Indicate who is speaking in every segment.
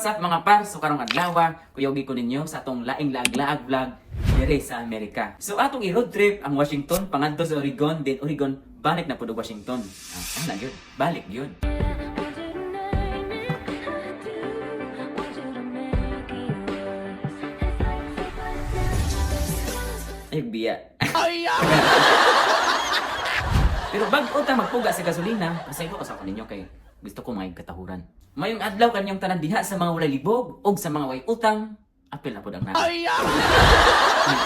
Speaker 1: what's up mga par? So karong adlaw, kuyogi ko ninyo sa atong laing laag-laag vlog dire sa Amerika. So atong i-road trip ang Washington pangadto sa Oregon, then Oregon balik na pud Washington. Ah, ano yun? Balik yun. Ay, biya. Pero bago ta magpuga sa gasolina, pasaylo ko sa ninyo kay gusto ko mga katahuran. Mayong adlaw kanyang tanan diha sa mga walay libog og sa mga way utang, apil na pud ang nana. Ay,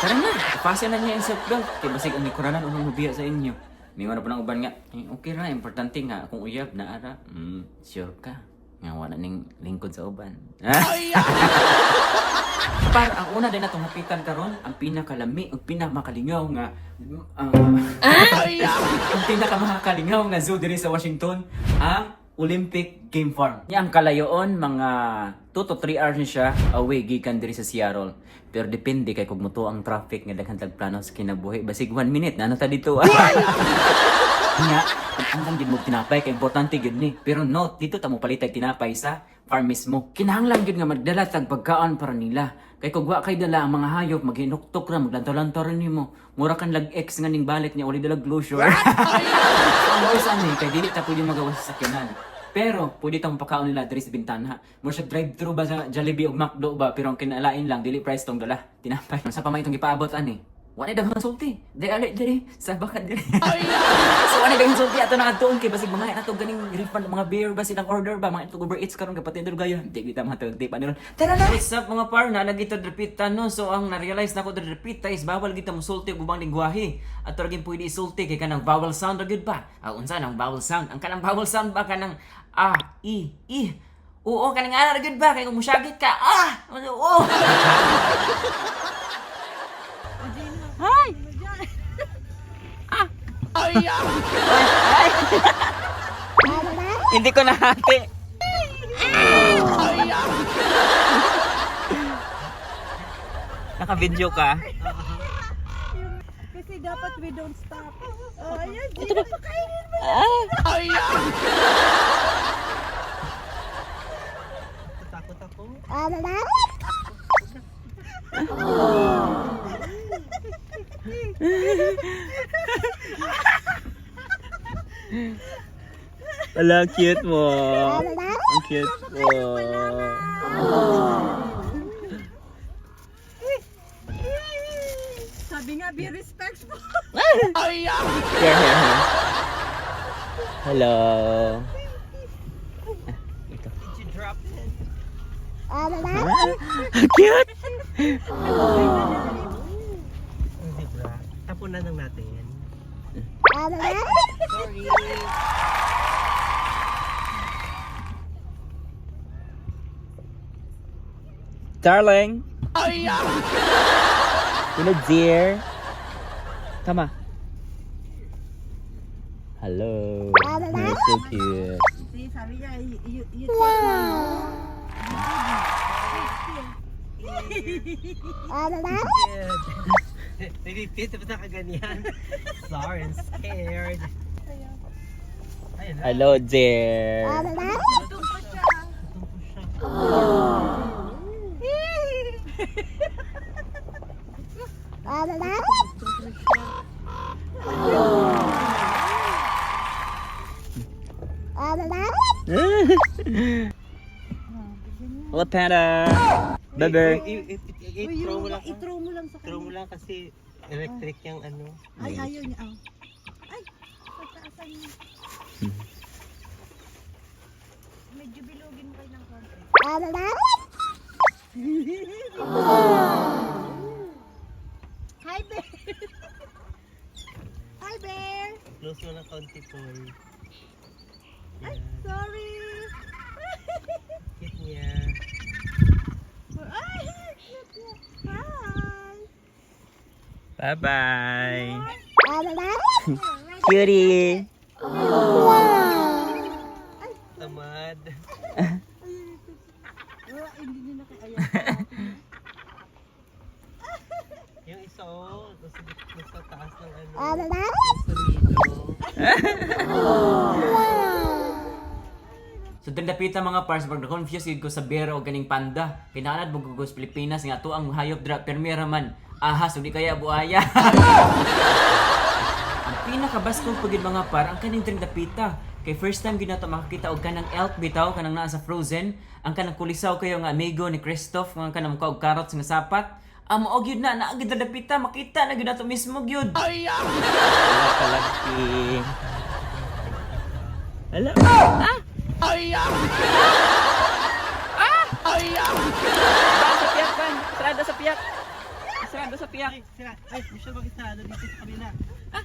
Speaker 1: tara na, pasa na niya yung seatbelt. Kay basig ang ikuranan unang mabiya sa inyo. May mga po ng uban nga, eh, okay ra, importante nga, kung uyab na ara, mm, sure ka. Nga wala ning lingkod sa uban. Par, ang una din natong hapitan karon, ang pinakalami, ang pinamakalingaw nga ah, ang pinakamakalingaw nga zoo diri sa Washington, ang Olympic Game Farm. Yang kalayoon mga 2 to 3 hours ni siya away gikan diri sa Seattle. Pero depende kay kung muto ang traffic nga daghan plano sa kinabuhi. Basig 1 minute na ano ta dito. nga, ang ang din mo tinapay kay importante gid ni. Pero no, dito ta mo palitay tinapay sa farm mismo. Kinahanglan gid nga magdala tag pagkaon para nila. Kay kung wa kay dala ang mga hayop maghinuktok ra maglantaw-lantaw rin nimo. Mura kan lag ex nga ning balik niya uli dala closure. Ang boys ani kay dili ta pwede magawa sa sakyanan. Pero pwede tang pakaon nila diri sa bintana. Mo siya drive-thru ba sa Jollibee o McDo ba pero ang kinalain lang dili price tong dala. Tinapay. Sa pa may itong gipaabot ani. Wala daghang sulti. Dili ali diri sa bakat diri. so wala daghang sulti ato na adtuon kay basig mga ato ganing refund mga beer ba silang order ba mga ito Uber Eats karon kapatid gayon. Di kita matulti pa nila. Tara na. What's up mga par na nagito repita no. So ang na-realize nako diri repita is bawal kita mo sulti og ubang lingwahe. At ragin pwede isulti kay kanang vowel sound ra gyud pa. Ah, unsa nang vowel sound? Ang kanang vowel sound ba kanang a i i Oo, kanang ana ra gyud ba kay kung musyagit ka. Ah! Oo. Hindi ko nahati. Naka-video ka?
Speaker 2: Kasi dapat we don't stop. Oh, ayan, Ito ba? Pakainin mo.
Speaker 3: Takot ako.
Speaker 1: Ala, cute mo. Ang cute mo.
Speaker 2: Sabi nga, be respectful.
Speaker 1: Here. Hello. Ito.
Speaker 3: Did you drop it?
Speaker 1: Cute!
Speaker 3: Hindi ba? Tapunan lang natin. Sorry.
Speaker 1: Darling. Hello, dear. Come on. Hello. You're so cute.
Speaker 2: See, sabi niya, you, you, you wow.
Speaker 3: Good. Maybe fit pa ka ganyan. Sorry, I'm scared. Na.
Speaker 1: Hello. Hello, Panda. Bebe.
Speaker 3: I-throw mo lang.
Speaker 2: i-throw mo lang sa
Speaker 3: Throw mo
Speaker 2: kanya.
Speaker 3: lang kasi electric yung ano.
Speaker 2: Ay, ayaw niya. Ay, pataasan niya. Medyo bilugin kayo ng konti. Hi, Bear! Hi, Bear!
Speaker 3: Close mo ng konti po.
Speaker 2: Ay,
Speaker 3: Yan.
Speaker 2: sorry!
Speaker 3: Cute niya.
Speaker 2: Ay, cute niya. Hi!
Speaker 1: Bye-bye.
Speaker 2: Hi!
Speaker 1: Cutie.
Speaker 3: Tamad.
Speaker 2: Hindi niya na kaya.
Speaker 3: Yung isa oh, nasa, nasa taas ng ano.
Speaker 1: So dapita mga pars pag na-confuse ko sa bero o ganing panda. Kinahanglan mo gugos Pilipinas nga to ang hayop dra permira man. Ahas udi kaya buaya. ang pinakabaskong pagid mga par ang kaning dapita. Kay first time gid nato makakita og kanang elk bitaw kanang naa sa Frozen, ang kanang kulisaw kayo nga amigo ni Christoph nga kanang mukha og carrots nga sapat. Ang mao gyud na naa gid dapita makita na gyud nato mismo gyud. Ay Wala kalaki. Hala. Ban sa piyak, ban. Sarado sa piyak. Sarado sa piyak.
Speaker 3: Ay, sira. Ay, Michelle, mag-isarado dito sa kabila. Ah!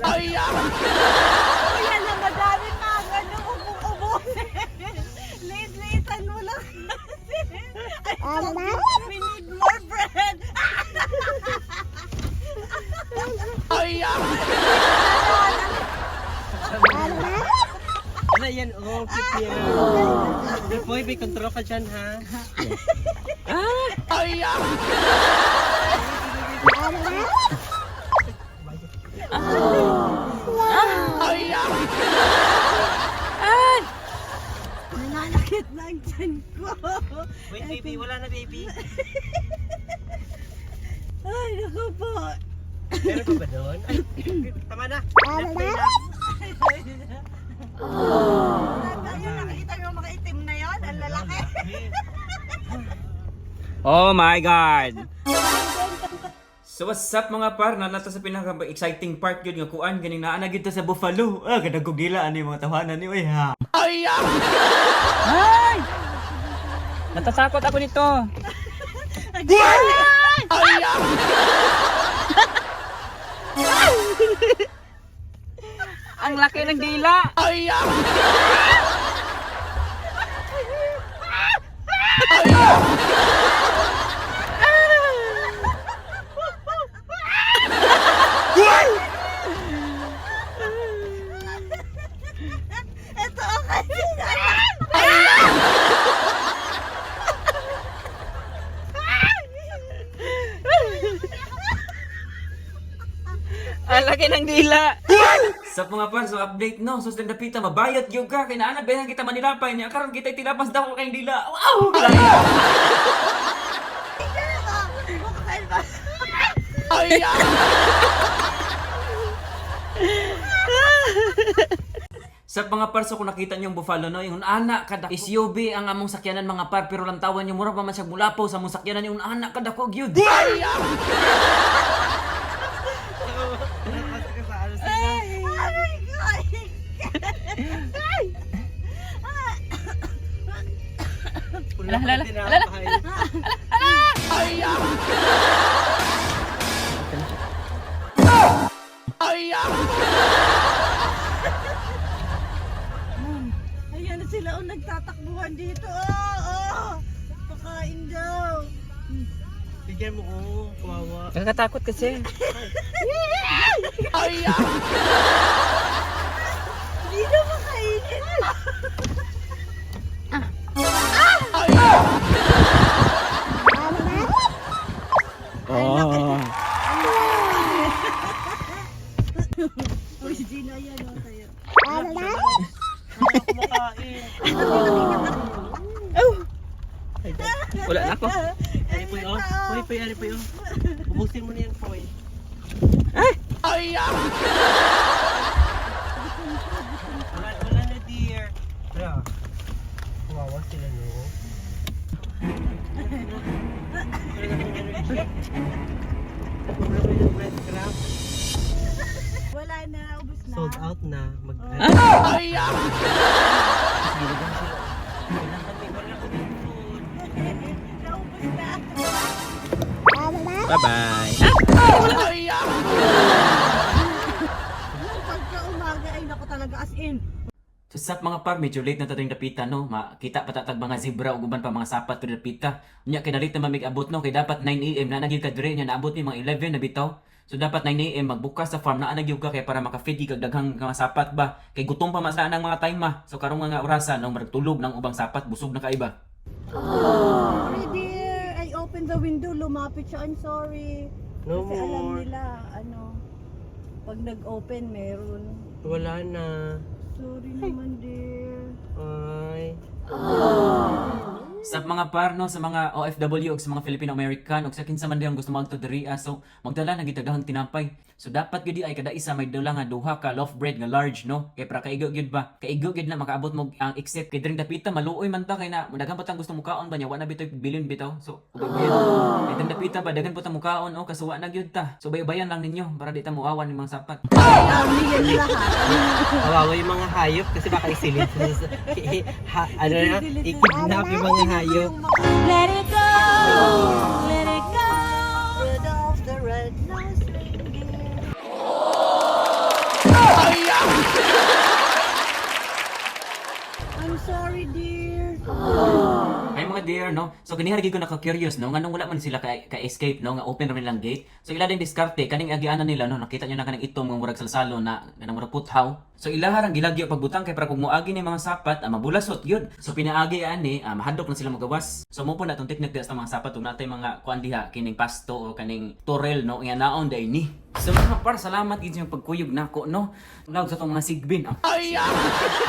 Speaker 3: kalaban.
Speaker 2: Kuya na madami pa ano, ubong-ubusin. Late-latean mo lang kasi. I told you, we need more bread.
Speaker 3: Ano yan? Oh, cute yan. Boy, may control ka dyan, ha?
Speaker 2: Nananakit
Speaker 1: Oh my God! So what's up mga par? Na nato sa pinaka-exciting part yun nga kuan ganing naa na gito sa Buffalo. Ah, kadagog dila ani mga tawanan ni oy ha. Ay! Natatakot ako nito. Ang laki ng dila.
Speaker 2: Ito ang kaibigan.
Speaker 1: Ang laki ng dila. Sa mga par, so update no. So stand pita mabayot gyud ka kay naa behan kita manilapay niya karon kita tilapas daw kay dila. Wow! Sa mga par, so kung nakita niyo yung buffalo no, yung anak kada SUV ang among sakyanan mga par, pero lang tawan niyo mura pa man siya mulapo sa among sakyanan yung anak kada ko gyud.
Speaker 3: Wala, wala, wala, wala.
Speaker 2: Ayan na sila, oh, nagtatakbuhan dito. Oh, oh. Pakain daw.
Speaker 3: Bigyan mo ko, kawawa.
Speaker 1: Nakakatakot kasi.
Speaker 2: Hindi
Speaker 1: ako.
Speaker 3: Ari po yun. Hoy, po ari po yun. Ubusin mo na yan, Poy. Wala, wala na, dear. Bra. Kawawa sila, no?
Speaker 2: Wala na, ubus na.
Speaker 3: Sold out na. Mag
Speaker 2: Naubos
Speaker 1: Bye-bye.
Speaker 2: Pagka umaga ay naku talaga as in.
Speaker 1: So So sa mga par, medyo late na tating dapitan, no? Makita pa tatag mga zebra o guban pa mga sapat ko dapita. Nya kay nalit na mamig-abot, no? Kay dapat 9 a.m. na nagyud ka dire nya naabot ni mga 11 na bitaw. So dapat 9 a.m. magbukas sa farm na nagyud ka kay para makafeed kag daghang mga sapat ba. Kay gutom pa masaan ang mga time ma. So karong mga orasan nang magtulog ng ubang sapat busog na kaiba.
Speaker 2: Sorry opened the window, lumapit siya. I'm sorry.
Speaker 3: No
Speaker 2: Kasi alam
Speaker 3: more.
Speaker 2: nila, ano, pag nag-open, meron.
Speaker 3: Wala na.
Speaker 2: Sorry naman dear.
Speaker 3: Ay.
Speaker 1: Sa mga par, no, sa mga OFW o sa mga Filipino-American o sa kinsa man diyan gusto magto diri ah, so magdala na gitagahang tinapay. So dapat gyud ay kada isa may dala nga duha ka loaf bread nga large no. Kay para kaigo gyud ba? Kaigo gyud na makaabot mo ang except kay dring dapita maluoy man ta kay na daghan pa tang gusto mo kaon ba nya wa na bitoy billion bitaw. So ugay Kay dring dapita ba daghan pa tang mukaon o kasuwa na gyud ta. So bayan lang ninyo para di ta muawan ng mga sapat.
Speaker 3: Kawawa yung mga hayop kasi baka isilid. ano na? I-kidnap yung mga hayop.
Speaker 2: Let it go, let it go. Rudolph the red-nosed reindeer. I'm sorry, dear.
Speaker 1: Dear, no? So ganihar gyud ko naka-curious, no? Nganong wala man sila ka, ka-escape, no? Nga open rin lang gate. So ila din diskarte, kaning agianan nila, no? Nakita nyo na kanang itom nga murag salsalo na kanang murag puthaw. So ilahar ang gilagyo pagbutang kay para kung muagi ni mga sapat, ah, mabulasot yun. So pinaagi ani, ah, mahadlok na sila magawas. So mo po na itong technique sa mga sapat, ug natay mga kuan diha, kining pasto o kaning torel, no? Nga naon day ni. So mga par, salamat gid yung pagkuyog nako, no? Lawag sa tong mga sigbin. Ah.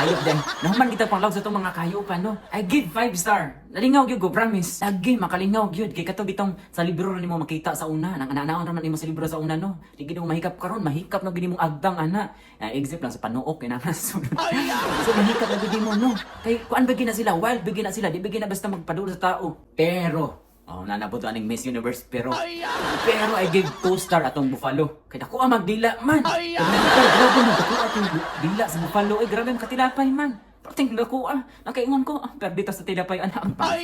Speaker 1: Hayop din. Naman kita pang lawag sa tong mga kayupan, no? I give 5 star. Nalingaw gyud ko, promise. Lagi makalingaw gyud kay kato bitong sa libro na nimo makita sa una. Nang ananaon raman nimo sa libro sa una, no? Di gid mo mahikap karon, mahikap na gid mo agdang ana. Uh, except lang sa panuok kay nana sunod. so mahikap na gid mo, no? Kay kuan bigyan na sila, wild bigyan na sila, di bigyan na basta magpaduro sa tao. Pero Oh, nanabot aning Miss Universe pero pero I give 2 star atong Buffalo. Kay dako ang magdila man. Ay, grabe man dako atong dila sa Buffalo. Ay, grabe ang katilapay man. Pating dako ah. Nakaingon ko, ah, perdita sa tilapay ana ang pa.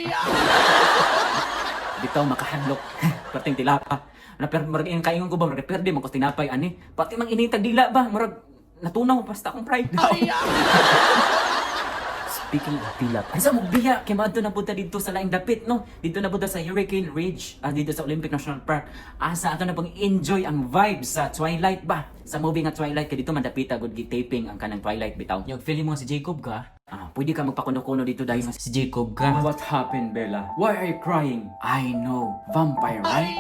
Speaker 1: Bitaw makahadlok. Perting tilapa. Na per murag ing kaingon ko ba murag perde man ko tinapay ani. Pati mang initag dila ba murag natunaw basta akong pride. Speaking of tilap, asa mo biya kay maadto na punta dito sa laing dapit no. Dito na punta sa Hurricane Ridge, ah, dito sa Olympic National Park. Asa ato na pang enjoy ang vibes sa Twilight ba? Sa movie nga Twilight kay dito man dapita gud gi-taping ang kanang Twilight bitaw. Yung feeling mo si Jacob ka? Ah, pwede ka magpakuno-kuno dito dahil si Jacob ka. What happened, Bella? Why are you crying? I know. Vampire, right?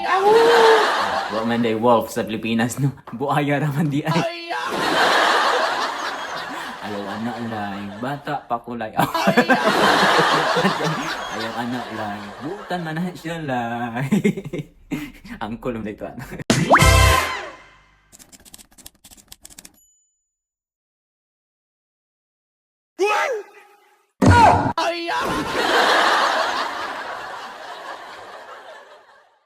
Speaker 1: Wa man day wolf sa Pilipinas, no? Buaya raman di ay. Ayaw anak lay, bata pa ko lay. Ayaw anak lay, butan man na siya lay. Ang kulong na ito. ano.